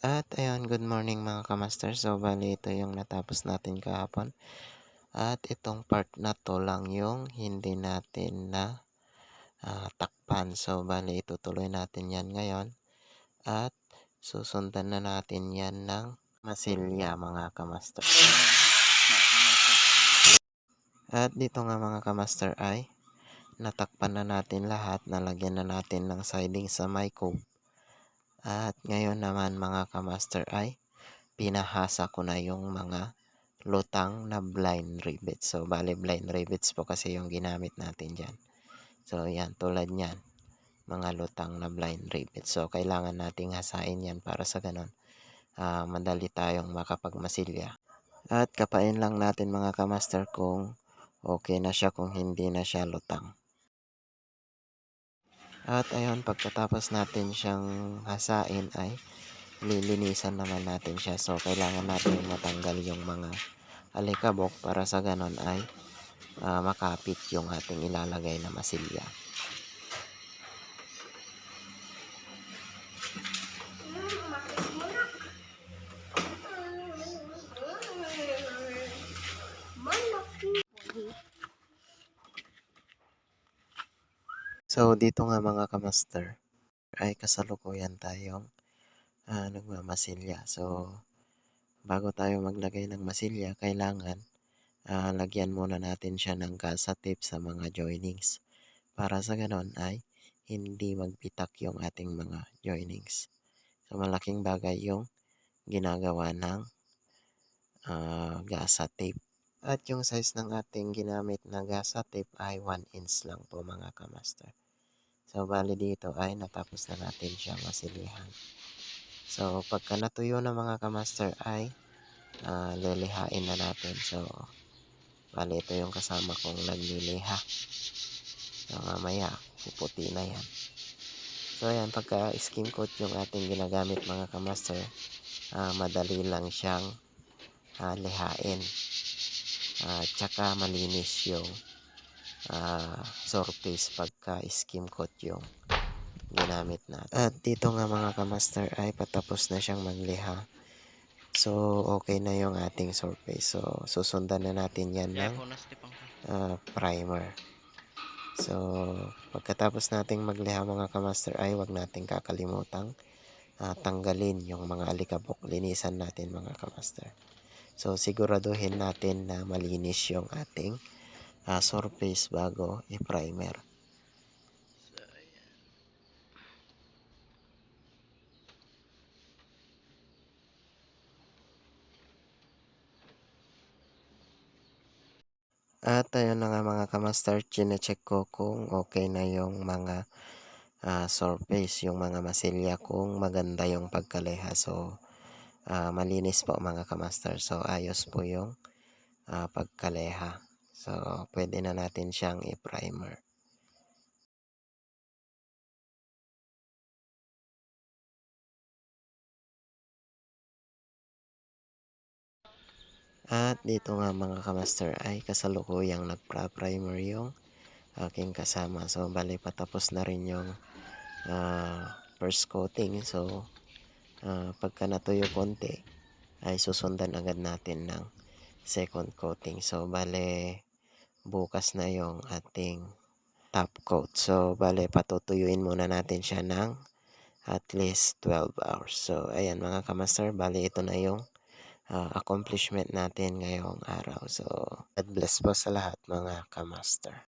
At ayun, good morning mga kamaster. So, bali ito yung natapos natin kahapon. At itong part na to lang yung hindi natin na uh, takpan. So, bali itutuloy natin yan ngayon. At susundan na natin yan ng masilya mga kamaster. At dito nga mga kamaster ay natakpan na natin lahat. Nalagyan na natin ng siding sa my. At ngayon naman mga kamaster ay pinahasa ko na yung mga lutang na blind rivets. So, bali blind rivets po kasi yung ginamit natin dyan. So, yan, tulad yan. Mga lutang na blind rivets. So, kailangan nating hasain yan para sa ganun. Uh, madali tayong makapagmasilya. At kapain lang natin mga kamaster kung okay na siya kung hindi na siya lutang. At ayun, pagkatapos natin siyang hasain ay lilinisan naman natin siya. So, kailangan natin matanggal yung mga alikabok para sa ganon ay uh, makapit yung ating ilalagay na masilya. So, dito nga mga kamaster, ay kasalukuyan tayong uh, nagmamasilya. So, bago tayo maglagay ng masilya, kailangan uh, lagyan muna natin siya ng gasa tape sa mga joinings. Para sa ganon ay hindi magpitak yung ating mga joinings. So, malaking bagay yung ginagawa ng uh, gasa tape. At yung size ng ating ginamit na gasa tape ay 1 inch lang po mga kamaster. So, bali dito ay natapos na natin siya masilihan. So, pagka natuyo na mga kamaster ay uh, lilihain na natin. So, bali ito yung kasama kong nagliliha. So, mamaya, puputi na yan. So, ayan, pagka skim coat yung ating ginagamit mga kamaster, uh, madali lang siyang uh, lihain. Uh, tsaka malinis yung uh, surface pagka skim coat yung ginamit natin. At dito nga mga kamaster ay patapos na siyang magliha. So, okay na yung ating surface. So, susundan na natin yan ng uh, primer. So, pagkatapos nating magliha mga kamaster ay wag nating kakalimutang uh, tanggalin yung mga alikabok. Linisan natin mga kamaster. So, siguraduhin natin na malinis yung ating uh, surface bago i-primer. At ayun na nga mga kamaster, chinecheck ko kung okay na yung mga uh, surface, yung mga masilya kung maganda yung pagkaleha. So, uh, malinis po mga kamaster. So, ayos po yung uh, pagkaleha. So, pwede na natin siyang i-primer. At dito nga mga kamaster ay kasalukuyang nagpa-primer yung aking kasama. So, bali patapos na rin yung uh, first coating. So, uh, pagka natuyo konti, ay susundan agad natin ng second coating. So, bale bukas na yung ating top coat. So, bale, patutuyuin muna natin siya ng at least 12 hours. So, ayan mga kamaster, bale, ito na yung uh, accomplishment natin ngayong araw. So, God bless po sa lahat mga kamaster.